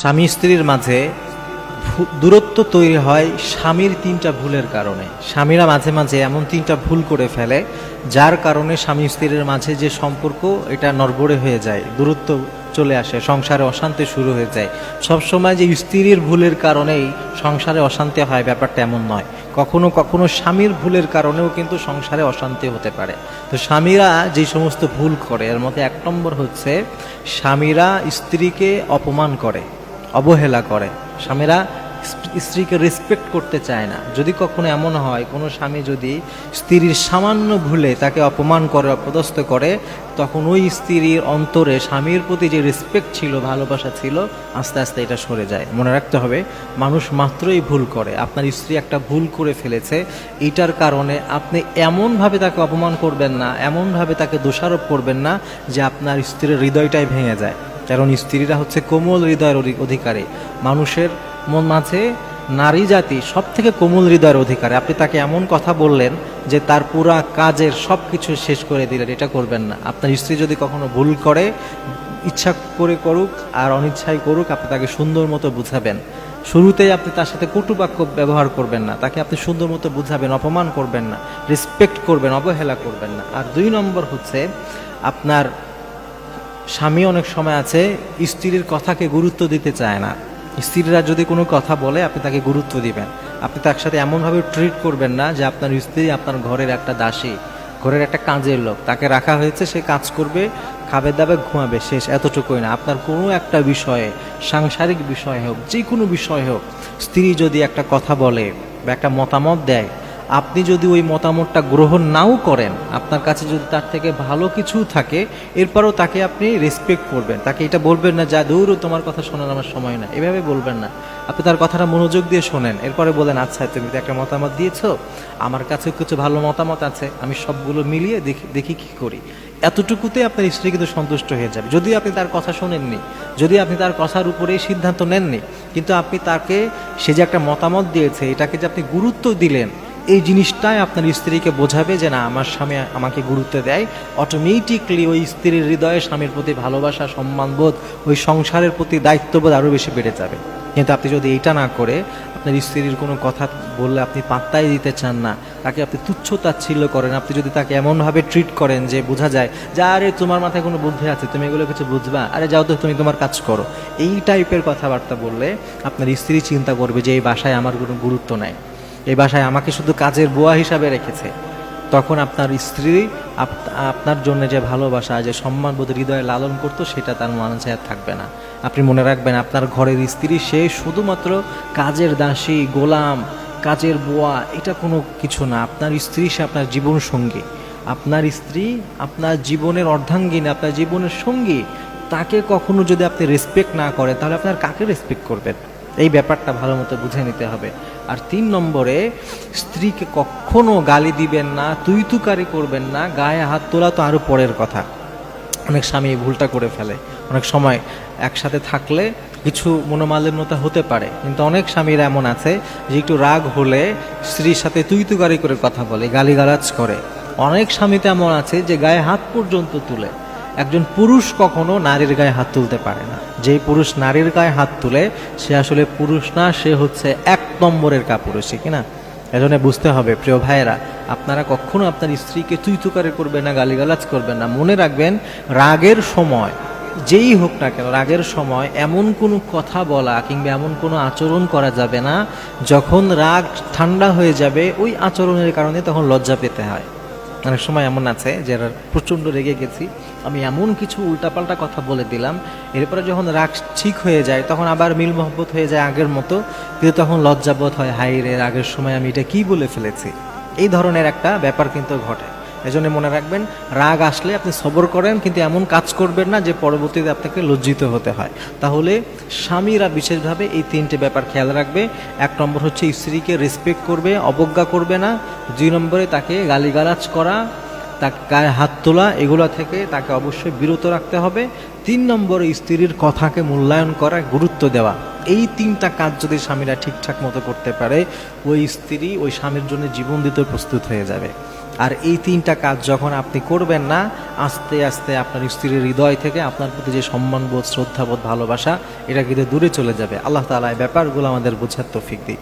স্বামী স্ত্রীর মাঝে দূরত্ব তৈরি হয় স্বামীর তিনটা ভুলের কারণে। স্বামীরা মাঝে মাঝে এমন তিনটা ভুল করে ফেলে, যার কারণে স্বামী স্ত্রীর মাঝে যে সম্পর্ক, এটা নড়বড়ে হয়ে যায়, দূরত্ব চলে আসে, সংসারে অশান্তি শুরু হয়ে যায়। সবসময় যে স্ত্রীর ভুলের কারণেই সংসারে অশান্তি হয়, ব্যাপারটা এমন নয়। কখনো কখনো স্বামীর ভুলের কারণেও কিন্তু সংসারে অশান্তি হতে পারে। তো স্বামীরা যে সমস্ত ভুল করে, এর মধ্যে এক নম্বর হচ্ছে, স্বামীরা স্ত্রীকে অপমান করে। অবহেলা করে। স্বামীরা স্ত্রীকে রেসপেক্ট করতে চায় না। যদি কখনো এমন হয়, কোনো স্বামী যদি স্ত্রীর সামান্য ভুলে তাকে অপমান করে অপদস্থ করে, তখন ওই স্ত্রীর অন্তরে স্বামীর প্রতি যে রেসপেক্ট ছিল, ভালোবাসা ছিল, আস্তে আস্তে এটা সরে যায়। মনে রাখতে হবে, মানুষ মাত্রই ভুল করে। আপনার স্ত্রী একটা ভুল করে ফেলেছে, এটার কারণে আপনি এমনভাবে তাকে অপমান করবেন না, এমনভাবে তাকে দোষারোপ করবেন না, যে আপনার স্ত্রীর হৃদয়টাই ভেঙে যায়। কারণ স্ত্রীরা হচ্ছে কোমল হৃদয়ের অধি- অধিকারী। মানুষের মন মাঝে নারী জাতি সব থেকে কোমল হৃদয়ের অধিকারে। আপনি তাকে এমন কথা বললেন যে তার পুরা কাজের সব কিছু শেষ করে দিলেন, এটা করবেন না। আপনার স্ত্রী যদি কখনো ভুল করে, ইচ্ছা করে করুক আর অনিচ্ছায় করুক, আপনি তাকে সুন্দর মতো বুঝাবেন। শুরুতেই আপনি তার সাথে কটু বাক্য ব্যবহার করবেন না। তাকে আপনি সুন্দর মতো বুঝাবেন, অপমান করবেন না। রেসপেক্ট করবেন, অবহেলা করবেন না। আর দুই নম্বর হচ্ছে, আপনার স্বামী অনেক সময় আছে, স্ত্রীর কথাকে গুরুত্ব দিতে চায় না। স্ত্রীরা যদি কোনো কথা বলে, আপনি তাকে গুরুত্ব দিবেন। আপনি তার সাথে এমনভাবে ট্রিট করবেন না যে আপনার স্ত্রী আপনার ঘরের একটা দাসী, ঘরের একটা কাজের লোক। তাকে রাখা হয়েছে, সে কাজ করবে, খাবে দাবে, ঘুমাবে, শেষ, এতটুকুই না। আপনার কোনো একটা বিষয়ে, সাংসারিক বিষয় হোক যে কোনো বিষয় হোক, স্ত্রী যদি একটা কথা বলে বা একটা মতামত দেয় আপনি যদি ওই মতামতটা গ্রহণ নাও করেন, আপনার কাছে যদি তার থেকে ভালো কিছু থাকে, এরপরও তাকে আপনি রেসপেক্ট করবেন। তাকে এটা বলবেন না যা দূর তোমার কথা শোনার আমার সময় না এভাবে বলবেন না। আপনি তার কথাটা মনোযোগ দিয়ে শোনেন। এরপরে বলেন আচ্ছা তুমি তো একটা মতামত দিয়েছ? আমার কাছে কিছু ভালো মতামত আছে। আমি সবগুলো মিলিয়ে দেখি দেখি কী করি। এতটুকুতে আপনার স্ত্রী কিন্তু সন্তুষ্ট হয়ে যাবে। যদি আপনি তার কথা শোনেননি যদি আপনি তার কথার উপরেই সিদ্ধান্ত নেননি, কিন্তু আপনি তাকে সে যে একটা মতামত দিয়েছে, এটাকে যে আপনি গুরুত্ব দিলেন এই জিনিসটাই আপনার স্ত্রীকে বোঝাবে যে না, আমার স্বামী আমাকে গুরুত্ব দেয়। অটোমেটিকলি ওই স্ত্রীর হৃদয়ে স্বামীর প্রতি ভালোবাসা, সম্মানবোধ, ওই সংসারের প্রতি দায়িত্ববোধ আরও বেশি বেড়ে যাবে। কিন্তু আপনি যদি এইটা না করে, আপনার স্ত্রীর কোনো কথা বললে আপনি পাত্তাই দিতে চান না। তাকে আপনি তুচ্ছ তাচ্ছিল্য করেন। আপনি যদি তাকে এমনভাবে ট্রিট করেন যে বোঝা যায় যে, আরে, তোমার মাথায় কোনো বুদ্ধি আছে, তুমি এগুলো কিছু বুঝবা? আরে, যাও তো, তুমি তোমার কাজ করো। এই টাইপের কথাবার্তা বললে আপনার স্ত্রী চিন্তা করবে যে, এই বাসায় আমার কোনো গুরুত্ব নাই। এই বাসায় আমাকে শুধু কাজের বুয়া হিসাবে রেখেছে। তখন আপনার স্ত্রী আপনার জন্য যে ভালোবাসা, যে সম্মানবোধ হৃদয়ে লালন করতো, সেটা তার মানুষে আর থাকবে না। আপনি মনে রাখবেন, আপনার ঘরের স্ত্রী, সে শুধুমাত্র কাজের দাসী, গোলাম, কাজের বোয়া, এটা কোনো কিছু না। আপনার স্ত্রী, সে আপনার জীবন সঙ্গী। আপনার স্ত্রী, আপনার জীবনের অর্ধাঙ্গিনী, আপনার জীবনের সঙ্গী, তাকে কখনো যদি আপনি রেসপেক্ট না করেন তাহলে আপনার কাকে রেসপেক্ট করবেন? এই ব্যাপারটা ভালো মতো বুঝে নিতে হবে। আর তিন নম্বরে, স্ত্রীকে কখনো গালি দিবেন না তুই তুকারি করবেন না, গায়ে হাত তোলা তো আরও পরের কথা। অনেক স্বামী ভুলটা করে ফেলে। অনেক সময় একসাথে থাকলে কিছু মনোমালিন্যতা হতে পারে। কিন্তু অনেক স্বামীরা এমন আছে যে একটু রাগ হলে স্ত্রীর সাথে তুই তুকারি করে কথা বলে, গালিগালাজ করে। অনেক স্বামী এমন আছে যে গায়ে হাত পর্যন্ত তুলে। একজন পুরুষ কখনো নারীর গায়ে হাত তুলতে পারে না। যেই পুরুষ নারীর গায়ে হাত তুলে, সে আসলে পুরুষ না, সে হচ্ছে এক নম্বরের কাপুরুষী কিনা এজন্য বুঝতে হবে, প্রিয় ভাইয়েরা, আপনারা কখনো আপনার স্ত্রীকে তুই তুকারে করবেন না, গালিগালাজ করবেন না। মনে রাখবেন, রাগের সময়, যেই হোক না কেন, রাগের সময় এমন কোনো কথা বলা কিংবা এমন কোনো আচরণ করা যাবে না, যখন রাগ ঠান্ডা হয়ে যাবে, ওই আচরণের কারণে তখন লজ্জা পেতে হয়। অনেক সময় এমন আছে, যে প্রচণ্ড রেগে গেছি আমি এমন কিছু উল্টাপাল্টা কথা বলে দিলাম। এরপরে যখন রাগ ঠিক হয়ে যায়, তখন আবার মিল মহব্বত হয়ে যায় আগের মতো। কিন্তু তখন লজ্জাবোধ হয় হাই রে, রাগের সময় আমি এটা কি বলে ফেলেছি? এই ধরনের একটা ব্যাপার কিন্তু ঘটে। এজন্য মনে রাখবেন, রাগ আসলে আপনি সবর করেন, কিন্তু এমন কাজ করবেন না যে পরবর্তীতে আপনাকে লজ্জিত হতে হয়। তাহলে স্বামীরা বিশেষভাবে এই তিনটে ব্যাপার খেয়াল রাখবে। এক নম্বর হচ্ছে স্ত্রীকে রেসপেক্ট করবে, অবজ্ঞা করবে না। দুই নম্বরে তাকে গালিগালাজ করা। তাকে গায়ে হাত তোলা, এগুলো থেকে তাকে অবশ্যই বিরত রাখতে হবে। তিন নম্বর, স্ত্রীর কথাকে মূল্যায়ন করা, গুরুত্ব দেওয়া। এই তিনটা কাজ যদি স্বামীরা ঠিকঠাক মতো করতে পারে, ওই স্ত্রী ওই স্বামীর জন্য জীবন দিতে প্রস্তুত হয়ে যাবে। আর এই তিনটা কাজ যখন আপনি করবেন না, আস্তে আস্তে আপনার স্ত্রীর হৃদয় থেকে আপনার প্রতি যে সম্মানবোধ শ্রদ্ধাবোধ ভালোবাসা, এটা কিন্তু দূরে চলে যাবে। আল্লাহ তালা এই ব্যাপারগুলো আমাদের বোঝার তৌফিক দিই